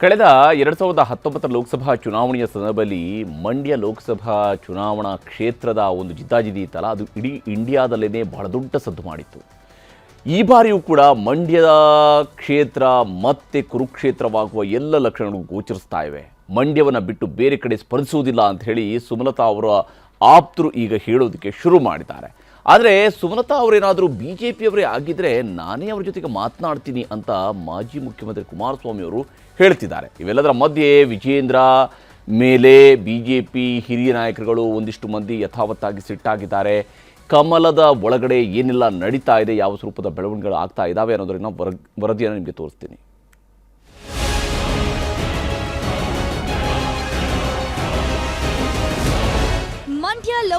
ಕಳೆದ ಎರಡು ಸಾವಿರದ ಹತ್ತೊಂಬತ್ತರ ಲೋಕಸಭಾ ಚುನಾವಣೆಯ ಸಂದರ್ಭದಲ್ಲಿ ಮಂಡ್ಯ ಲೋಕಸಭಾ ಚುನಾವಣಾ ಕ್ಷೇತ್ರದ ಒಂದು ಜಿದ್ದಾಜಿದ್ದಿ ಇತ್ತಲ್ಲ, ಅದು ಇಡೀ ಇಂಡಿಯಾದಲ್ಲೇ ಬಹಳ ದೊಡ್ಡ ಸದ್ದು ಮಾಡಿತ್ತು. ಈ ಬಾರಿಯೂ ಕೂಡ ಮಂಡ್ಯದ ಕ್ಷೇತ್ರ ಮತ್ತೆ ಕುರುಕ್ಷೇತ್ರವಾಗುವ ಎಲ್ಲ ಲಕ್ಷಣಗಳು ಗೋಚರಿಸ್ತಾ ಇವೆ. ಮಂಡ್ಯವನ್ನು ಬಿಟ್ಟು ಬೇರೆ ಕಡೆ ಸ್ಪರ್ಧಿಸುವುದಿಲ್ಲ ಅಂತ ಹೇಳಿ ಸುಮಲತಾ ಅವರ ಆಪ್ತರು ಈಗ ಹೇಳೋದಕ್ಕೆ ಶುರು ಮಾಡಿದ್ದಾರೆ. ಆದರೆ ಸುಮಲತಾ ಅವರೇನಾದರೂ ಬಿ ಜೆ ಪಿಯವರೇ ಆಗಿದ್ದರೆ ನಾನೇ ಅವ್ರ ಜೊತೆಗೆ ಮಾತನಾಡ್ತೀನಿ ಅಂತ ಮಾಜಿ ಮುಖ್ಯಮಂತ್ರಿ ಕುಮಾರಸ್ವಾಮಿ ಅವರು ಹೇಳ್ತಿದ್ದಾರೆ. ಇವೆಲ್ಲದರ ಮಧ್ಯೆ ವಿಜೇಂದ್ರ ಮೇಲೆ ಬಿ ಜೆ ಪಿ ಹಿರಿಯ ನಾಯಕರುಗಳು ಒಂದಿಷ್ಟು ಮಂದಿ ಯಥಾವತ್ತಾಗಿ ಸಿಟ್ಟಾಗಿದ್ದಾರೆ. ಕಮಲದ ಒಳಗಡೆ ಏನೆಲ್ಲ ನಡೀತಾ ಇದೆ, ಯಾವ ಸ್ವರೂಪದ ಬೆಳವಣಿಗೆಗಳು ಆಗ್ತಾ ಇದ್ದಾವೆ ಅನ್ನೋದರಿಂದ ವರ, ವರದಿಯನ್ನು ನಿಮಗೆ ತೋರಿಸ್ತೀನಿ.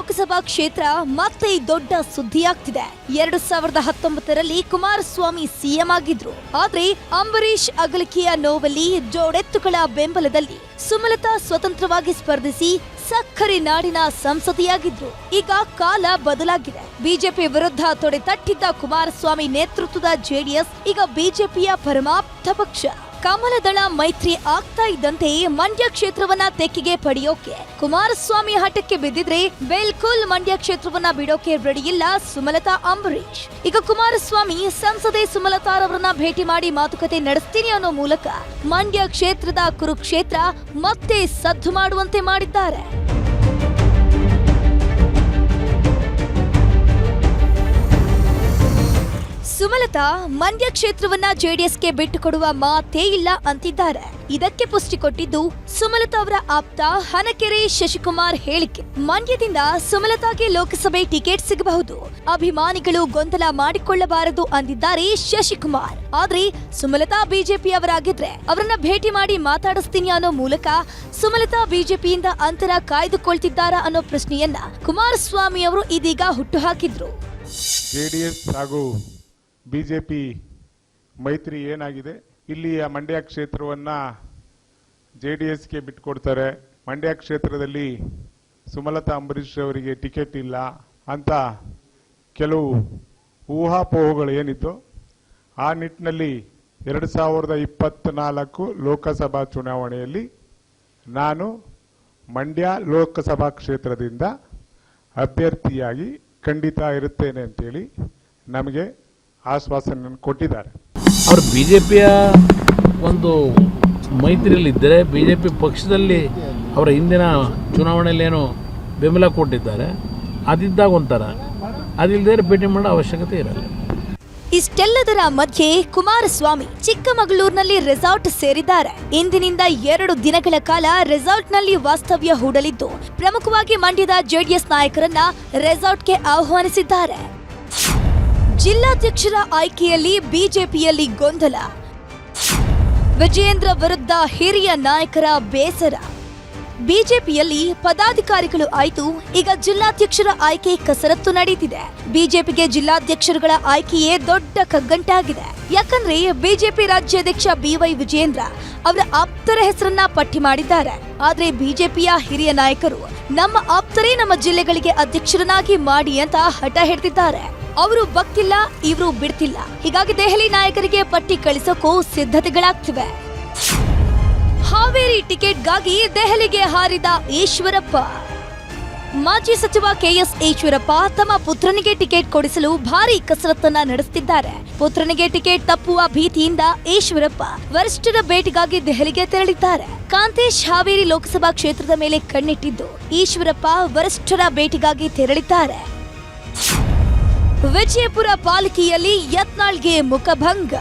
ಲೋಕಸಭಾ ಕ್ಷೇತ್ರ ಮತ್ತೆ ದೊಡ್ಡ ಸುದ್ದಿಯಾಗ್ತಿದೆ. ಎರಡು ಸಾವಿರದ ಹತ್ತೊಂಬತ್ತರಲ್ಲಿ ಕುಮಾರಸ್ವಾಮಿ ಸಿಎಂ ಆಗಿದ್ರು. ಆದ್ರೆ ಅಂಬರೀಷ್ ಅಗಲಿಕೆಯ ನೋವಲ್ಲಿ ಜೋಡೆತ್ತುಗಳ ಬೆಂಬಲದಲ್ಲಿ ಸುಮಲತಾ ಸ್ವತಂತ್ರವಾಗಿ ಸ್ಪರ್ಧಿಸಿ ಸಕ್ಕರೆ ನಾಡಿನ ಸಂಸದೆಯಾಗಿದ್ರು. ಈಗ ಕಾಲ ಬದಲಾಗಿದೆ. ಬಿಜೆಪಿ ವಿರುದ್ಧ ತೊಡೆ ತಟ್ಟಿದ್ದ ಕುಮಾರಸ್ವಾಮಿ ನೇತೃತ್ವದ ಜೆಡಿಎಸ್ ಈಗ ಬಿಜೆಪಿಯ ಪರಮಾಪ್ತ ಪಕ್ಷ. ಕಮಲದಳ ಮೈತ್ರಿ ಆಗ್ತಾ ಇದ್ದಂತೆ ಮಂಡ್ಯ ಕ್ಷೇತ್ರವನ್ನ ತೆಕ್ಕಿಗೆ ಪಡೆಯೋಕೆ. ಕುಮಾರಸ್ವಾಮಿ ಹಠಕ್ಕೆ ಬಿದ್ದಿದ್ರೆ ಬಿಲ್ಕುಲ್ ಮಂಡ್ಯ ಕ್ಷೇತ್ರವನ್ನ ಬಿಡೋಕೆ ರೆಡಿ ಇಲ್ಲ ಸುಮಲತಾ ಅಂಬರೀಶ್ ಈಗ ಕುಮಾರಸ್ವಾಮಿ ಸಂಸದೆ ಸುಮಲತಾರವರನ್ನ ಭೇಟಿ ಮಾಡಿ ಮಾತುಕತೆ ನಡೆಸ್ತೀನಿ ಅನ್ನೋ ಮೂಲಕ ಮಂಡ್ಯ ಕ್ಷೇತ್ರದ ಕುರುಕ್ಷೇತ್ರ ಮತ್ತೆ ಸದ್ದು ಮಾಡುವಂತೆ ಮಾಡಿದ್ದಾರೆ. ಸುಮಲತಾ ಮಂಡ್ಯ ಕ್ಷೇತ್ರವನ್ನ ಜೆಡಿಎಸ್ಗೆ ಬಿಟ್ಟುಕೊಡುವ ಮಾತೇ ಇಲ್ಲ ಅಂತಿದ್ದಾರೆ. ಇದಕ್ಕೆ ಪುಷ್ಟಿ ಕೊಟ್ಟಿದ್ದು ಸುಮಲತಾ ಅವರ ಆಪ್ತ ಹನಕೆರೆ ಶಶಿಕುಮಾರ್ ಹೇಳಿಕೆ. ಮಂಡ್ಯದಿಂದ ಸುಮಲತಾಗೆ ಲೋಕಸಭೆ ಟಿಕೆಟ್ ಸಿಗಬಹುದು. ಅಭಿಮಾನಿಗಳು ಗೊಂದಲ ಮಾಡಿಕೊಳ್ಳಬಾರದು ಅಂದಿದ್ದಾರೆ ಶಶಿಕುಮಾರ್. ಆದ್ರೆ ಸುಮಲತಾ ಬಿಜೆಪಿಯವರಾಗಿದ್ರೆ ಅವರನ್ನ ಭೇಟಿ ಮಾಡಿ ಮಾತಾಡಿಸ್ತೀನಿ ಅನ್ನೋ ಮೂಲಕ ಸುಮಲತಾ ಬಿಜೆಪಿಯಿಂದ ಅಂತರ ಕಾಯ್ದುಕೊಳ್ತಿದ್ದಾರಾ ಅನ್ನೋ ಪ್ರಶ್ನೆಯನ್ನ ಕುಮಾರಸ್ವಾಮಿ ಅವರು ಇದೀಗ ಹುಟ್ಟು ಹಾಕಿದ್ರು. ಜೆಡಿಎಸ್ ಎಸ್ ಹಾಗೂ ಬಿ ಜೆ ಪಿ ಮೈತ್ರಿ ಏನಾಗಿದೆ? ಇಲ್ಲಿಯ ಮಂಡ್ಯ ಕ್ಷೇತ್ರವನ್ನು ಜೆ ಡಿ ಎಸ್ಗೆ ಬಿಟ್ಕೊಡ್ತಾರೆ. ಮಂಡ್ಯ ಕ್ಷೇತ್ರದಲ್ಲಿ ಸುಮಲತಾ ಅಂಬರೀಷ್ ಅವರಿಗೆ ಟಿಕೆಟ್ ಇಲ್ಲ ಅಂತ ಕೆಲವು ಊಹಾಪೋಹಗಳು ಏನಿತ್ತು? ಆ ನಿಟ್ಟಿನಲ್ಲಿ ಎರಡು ಸಾವಿರದ ಇಪ್ಪತ್ತ್ನಾಲ್ಕು ಲೋಕಸಭಾ ಚುನಾವಣೆಯಲ್ಲಿ ನಾನು ಮಂಡ್ಯ ಲೋಕಸಭಾ ಕ್ಷೇತ್ರದಿಂದ ಅಭ್ಯರ್ಥಿಯಾಗಿ ಖಂಡಿತ ಇರುತ್ತೇನೆ ಅಂತೇಳಿ ನಮಗೆ ಆಶ್ವಾಸನೆಯನ್ನು ಕೊಟ್ಟಿದ್ದಾರೆ. ಅವರು ಬಿ ಜೆ ಪಿಯ ಒಂದು ಮೈತ್ರಿಯಲ್ಲಿದ್ದರೆ ಬಿ ಜೆ ಪಿ ಪಕ್ಷದಲ್ಲಿ ಅವರ ಹಿಂದಿನ ಚುನಾವಣೆಯಲ್ಲಿ ಏನು ಬೆಂಬಲ ಕೊಟ್ಟಿದ್ದಾರೆ. ಅದಿದ್ದಾಗ ಒಂಥರ. ಅದಿಲ್ಲದೆ ಭೇಟಿ ಮಾಡೋ ಅವಶ್ಯಕತೆ ಇರಲ್ಲ. ಇಷ್ಟೆಲ್ಲದರ ಮಧ್ಯೆ ಕುಮಾರಸ್ವಾಮಿ ಚಿಕ್ಕಮಗಳೂರಿನಲ್ಲಿ ರೆಸಾರ್ಟ್ ಸೇರಿದ್ದಾರೆ. ಇಂದಿನಿಂದ ಎರಡು ದಿನಗಳ ಕಾಲ ರೆಸಾರ್ಟ್ನಲ್ಲಿ ವಾಸ್ತವ್ಯ ಹೂಡಲಿದ್ದು ಪ್ರಮುಖವಾಗಿ ಮಂಡ್ಯದ ಜೆಡಿಎಸ್ ನಾಯಕರನ್ನ ರೆಸಾರ್ಟ್ಗೆ ಆಹ್ವಾನಿಸಿದ್ದಾರೆ. ಜಿಲ್ಲಾಧ್ಯಕ್ಷರ ಆಯ್ಕೆಯಲ್ಲಿ ಬಿಜೆಪಿಯಲ್ಲಿ ಗೊಂದಲ. ವಿಜಯೇಂದ್ರ ವಿರುದ್ಧ ಹಿರಿಯ ನಾಯಕರ ಬೇಸರ. ಬಿಜೆಪಿಯಲ್ಲಿ ಪದಾಧಿಕಾರಿಗಳು ಆಯ್ತು, ಈಗ ಜಿಲ್ಲಾಧ್ಯಕ್ಷರ ಆಯ್ಕೆ ಕಸರತ್ತು ನಡೀತಿದೆ. ಬಿಜೆಪಿಗೆ ಜಿಲ್ಲಾಧ್ಯಕ್ಷರುಗಳ ಆಯ್ಕೆಯೇ ದೊಡ್ಡ ಕಗ್ಗಂಟಾಗಿದೆ. ಯಾಕಂದ್ರೆ ಬಿಜೆಪಿ ರಾಜ್ಯಾಧ್ಯಕ್ಷ ಬಿವೈ ವಿಜಯೇಂದ್ರ ಅವರ ಆಪ್ತರ ಹೆಸರನ್ನ ಪಟ್ಟಿ ಮಾಡಿದ್ದಾರೆ. ಆದ್ರೆ ಬಿಜೆಪಿಯ ಹಿರಿಯ ನಾಯಕರು ನಮ್ಮ ಆಪ್ತರೇ ನಮ್ಮ ಜಿಲ್ಲೆಗಳಿಗೆ ಅಧ್ಯಕ್ಷರನ್ನಾಗಿ ಮಾಡಿ ಅಂತ ಹಠ ಹಿಡ್ತಿದ್ದಾರೆ ಅವರು ಬಕ್ಕಿಲ್ಲ, ಇವರು ಬಿಡ್ತಿಲ್ಲ. ಹೀಗಾಗಿ ದೆಹಲಿ ನಾಯಕರಿಗೆ ಪಟ್ಟಿ ಕಳಿಸೋಕ್ಕೂ ಸಿದ್ಧತೆಗಳಾಗ್ತಿವೆ. ಹಾವೇರಿ ಟಿಕೆಟ್ಗಾಗಿ ದೆಹಲಿಗೆ ಹಾರಿದ ಈಶ್ವರಪ್ಪ. ಮಾಜಿ ಸಚಿವ ಕೆಎಸ್ ಈಶ್ವರಪ್ಪ ತಮ್ಮ ಪುತ್ರನಿಗೆ ಟಿಕೆಟ್ ಕೊಡಿಸಲು ಭಾರಿ ಕಸರತ್ತನ್ನ ನಡೆಸುತ್ತಿದ್ದಾರೆ ಪುತ್ರನಿಗೆ ಟಿಕೆಟ್ ತಪ್ಪುವ ಭೀತಿಯಿಂದ ಈಶ್ವರಪ್ಪ ವರಿಷ್ಠರ ಭೇಟಿಗಾಗಿ ದೆಹಲಿಗೆ ತೆರಳಿದ್ದಾರೆ. ಕಾಂತೇಶ್ ಹಾವೇರಿ ಲೋಕಸಭಾ ಕ್ಷೇತ್ರದ ಮೇಲೆ ಕಣ್ಣಿಟ್ಟಿದ್ದು ಈಶ್ವರಪ್ಪ ವರಿಷ್ಠರ ಭೇಟಿಗಾಗಿ ತೆರಳಿದ್ದಾರೆ. ವಿಜಯಪುರ ಪಾಲಿಕೆಯಲ್ಲಿ ಯತ್ನಾಳ್ಗೆ ಮುಖಭಂಗ.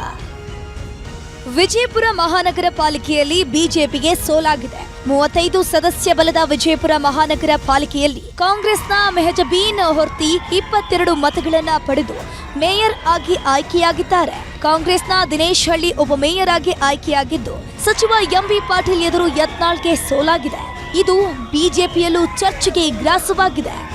ವಿಜಯಪುರ ಮಹಾನಗರ ಪಾಲಿಕೆಯಲ್ಲಿ ಬಿಜೆಪಿಗೆ ಸೋಲಾಗಿದೆ. ಮೂವತ್ತೈದು ಸದಸ್ಯ ಬಲದ ವಿಜಯಪುರ ಮಹಾನಗರ ಪಾಲಿಕೆಯಲ್ಲಿ ಕಾಂಗ್ರೆಸ್ನ ಮೆಹಜಬೀನ್ ಹೊರ್ತಿ ಇಪ್ಪತ್ತೆರಡು ಮತಗಳನ್ನ ಪಡೆದು ಮೇಯರ್ ಆಗಿ ಆಯ್ಕೆಯಾಗಿದ್ದಾರೆ. ಕಾಂಗ್ರೆಸ್ನ ದಿನೇಶ್ ಹಳ್ಳಿ ಉಪಮೇಯರ್ ಆಗಿ ಆಯ್ಕೆಯಾಗಿದ್ದು, ಸಚಿವ ಎಂಬಿ ಪಾಟೀಲ್ ಎದುರು ಯತ್ನಾಳ್ಗೆ ಸೋಲಾಗಿದೆ. ಇದು ಬಿಜೆಪಿಯಲ್ಲೂ ಚರ್ಚೆಗೆ ಗ್ರಾಸವಾಗಿದೆ.